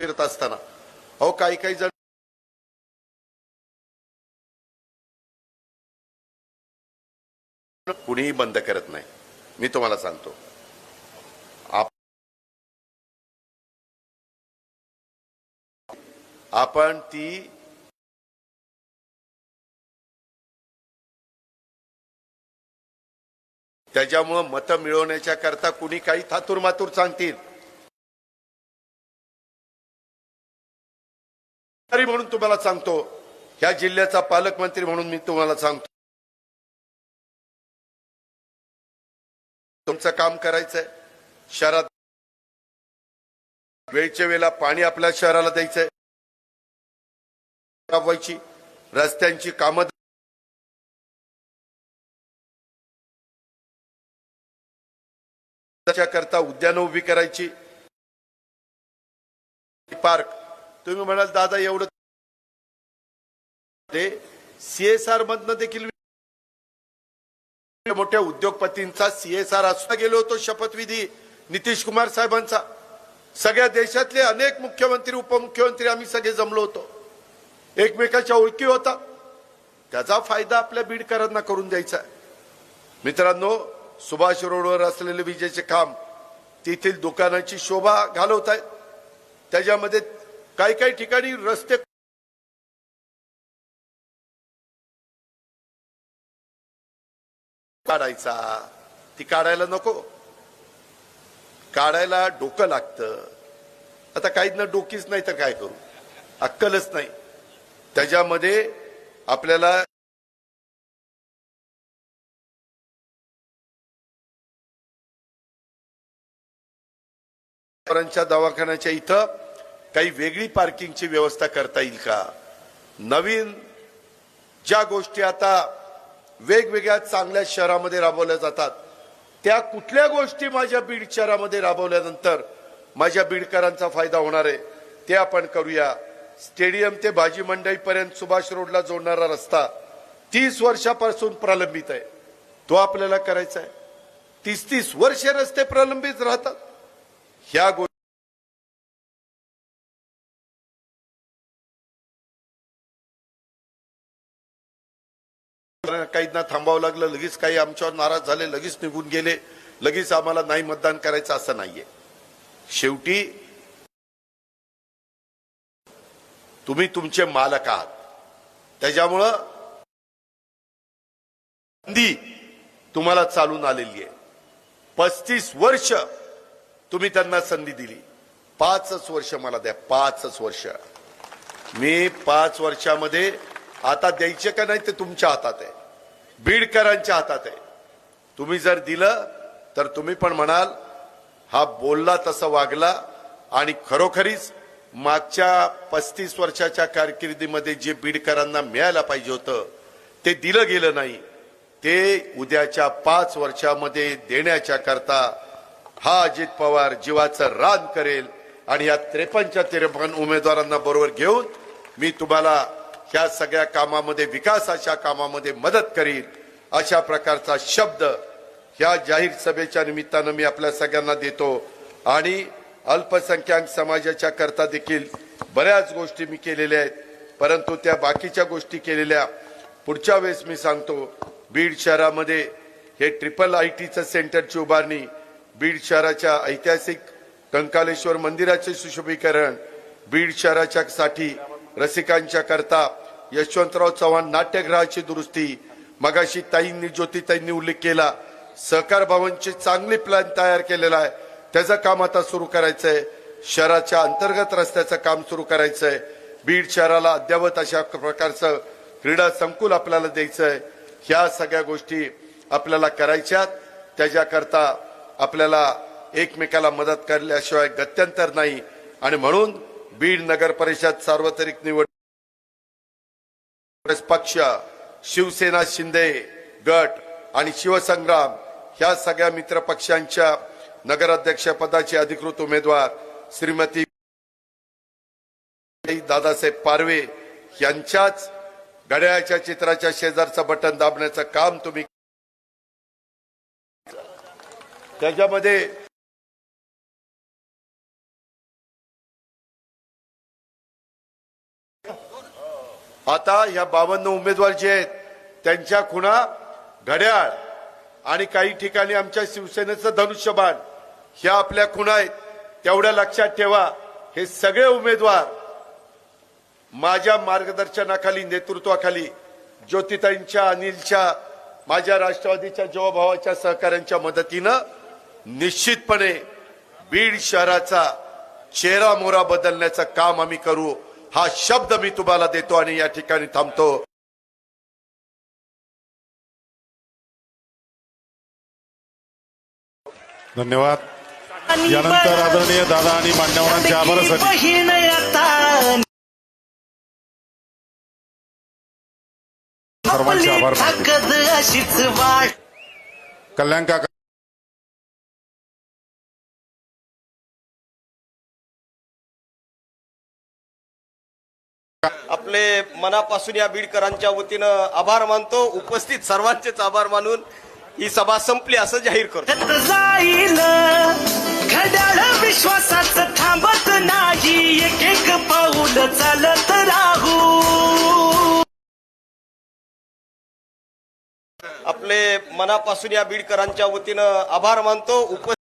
फिरत असताना. अहो काही काही जण कुणीही बंद करत नाही. मी तुम्हाला सांगतो. आपण ती त्याच्यामुळं मतं मिळवण्याच्या करता कुणी काही थातूर मातूर सांगतील. पालकमंत्री म्हणून तुम्हाला सांगतो. ह्या जिल्ह्याचा पालकमंत्री म्हणून मी तुम्हाला सांगतो. तुमचं काम करायचंय. शहरात वेळच्या वेळेला पाणी आपल्या शहराला द्यायचंय. राबवायची रस्त्यांची कामं करता उद्यानं उभी करायची. पार्क तुम्ही म्हणाल दादा एवढं ते सीएसआर मधनं देखील मोठ्या उद्योगपतींचा सीएसआर असता गेलो होतो शपथविधी नितीश कुमार साहेबांचा. सगळ्या देशातले अनेक मुख्यमंत्री उपमुख्यमंत्री आम्ही सगळे जमलो होतो. एकमेकाच्या ओळखी होता. त्याचा फायदा आपल्या बीडकरांना करून द्यायचा मित्रांनो सुभाष रोडवर असलेले विजेचे काम तेथील दुकानाची शोभा घालवत आहेत त्याच्यामध्ये काही काही ठिकाणी रस्ते काढायचा. ती काढायला नको. काढायला डोकं लागतं. आता काहींना डोकीच नाही तर काय करू? अक्कलच नाही. त्याच्यामध्ये आपल्याला डॉक्टरांच्या दवाखान्याच्या इथं काही वेगळी पार्किंगची व्यवस्था करता येईल का? नवीन ज्या गोष्टी आता वेगवेगळ्या चांगल्या शहरामध्ये राबवल्या जातात त्या कुठल्या गोष्टी माझ्या बीड शहरामध्ये राबवल्यानंतर माझ्या बीडकरांचा फायदा होणार आहे ते आपण करूया. स्टेडियम ते भाजी मंडईपर्यंत सुभाष रोडला जोडणारा रस्ता तीस वर्षापासून प्रलंबित आहे. तो आपल्याला करायचा आहे. तीस तीस वर्ष रस्ते प्रलंबित राहतात. ह्या काहींना थांबावं लागलं लगेच काही आमच्यावर नाराज झाले लगेच निघून गेले लगेच आम्हाला नाही मतदान करायचं असं नाहीये. शेवटी तुम्ही तुमचे मालक आहात. त्याच्यामुळं संधी तुम्हाला चालून आलेली आहे. पस्तीस वर्ष तुम्ही त्यांना संधी दिली. पाचच वर्ष मला द्या पाचच वर्ष. मी पाच वर्षामध्ये आता द्यायचे का नाही ते तुमच्या हातात आहे. बीडकरांच्या हातात आहे. तुम्ही जर दिलं तर तुम्ही पण म्हणाल हा बोलला तसा वागला. आणि खरोखरीच मागच्या पस्तीस वर्षाच्या कारकिर्दीमध्ये जे बीडकरांना मिळायला पाहिजे होतं ते दिलं गेलं नाही. ते उद्याच्या पाच वर्षामध्ये देण्याच्या करता हा अजित पवार जीवाचं रान करेल. आणि या त्रेपन्नच्या त्रेपन्न उमेदवारांना बरोबर घेऊन मी तुम्हाला ह्या सगळ्या कामामध्ये विकासाच्या कामामध्ये मदत करील अशा प्रकारचा शब्द ह्या जाहीर सभेच्या निमित्तानं मी आपल्या सगळ्यांना देतो. आणि अल्पसंख्याक समाजाच्या करता देखील बऱ्याच गोष्टी मी केलेल्या आहेत. परंतु त्या बाकीच्या गोष्टी केलेल्या पुढच्या वेळेस मी सांगतो. बीड शहरामध्ये हे ट्रिपल आय टीचं सेंटरची उभारणी बीड शहराच्या ऐतिहासिक कंकालेश्वर मंदिराचे सुशोभीकरण बीड शहराच्या साठी रसिकांच्या करता यशवंतराव चव्हाण नाट्यगृहाची दुरुस्ती. मगाशी ताईंनी ज्योतिताईंनी उल्लेख केला. सहकार भवनची चांगले प्लॅन तयार केलेला आहे. त्याचं काम आता सुरू करायचंय. शहराच्या अंतर्गत रस्त्याचं काम सुरू करायचंय. बीड शहराला अद्यावत अशा प्रकारचं क्रीडा संकुल आपल्याला द्यायचंय. ह्या सगळ्या गोष्टी आपल्याला करायच्यात त्याच्याकरता आपल्याला एकमेकाला मदत करल्याशिवाय गत्यंतर नाही. आणि म्हणून बीड नगर परिषद सार्वत्रिक निवड पक्ष शिवसेना शिंदे गट आणि शिवसंग्राम ह्या सगळ्या मित्र पक्षांच्या नगराध्यक्षपदाचे अधिकृत उमेदवार श्रीमती दादासाहेब पारवे यांच्याच घड्याळ्याच्या चित्राच्या शेजारचं बटन दाबण्याचं काम तुम्ही त्याच्यामध्ये आता ह्या बावन्न उमेदवार जे आहेत त्यांच्या खुणा घड्याळ आणि काही ठिकाणी आमच्या शिवसेनेचं धनुष्यबाण ह्या आपल्या खुणा आहेत तेवढ्या लक्षात ठेवा हे सगळे उमेदवार माझ्या मार्गदर्शनाखाली नेतृत्वाखाली ज्योतिताईंच्या अनिलच्या माझ्या राष्ट्रवादीच्या जीवाभावाच्या सहकाऱ्यांच्या मदतीनं निश्चितपणे बीड शहराचा चेहरा मोरा बदलण्याचं काम आम्ही करू. हा शब्द मी तुम्हाला देतो आणि या ठिकाणी थांबतो. धन्यवाद. यानंतर आदरणीय दादा आणि मान्यवरांचे आभारासाठी. सर्वांचे आभार कल्याण काका आपले मनापासून या बीडकरांच्या वतीनं आभार मानतो. उपस्थित सर्वांचेच आभार मानून ही सभा संपली असं जाहीर करतो. घड्याळ विश्वासाच थांबत नाही. एक एक पाऊल चालत राहू. आपले मनापासून या बीडकरांच्या वतीनं आभार मानतो. उपस्थित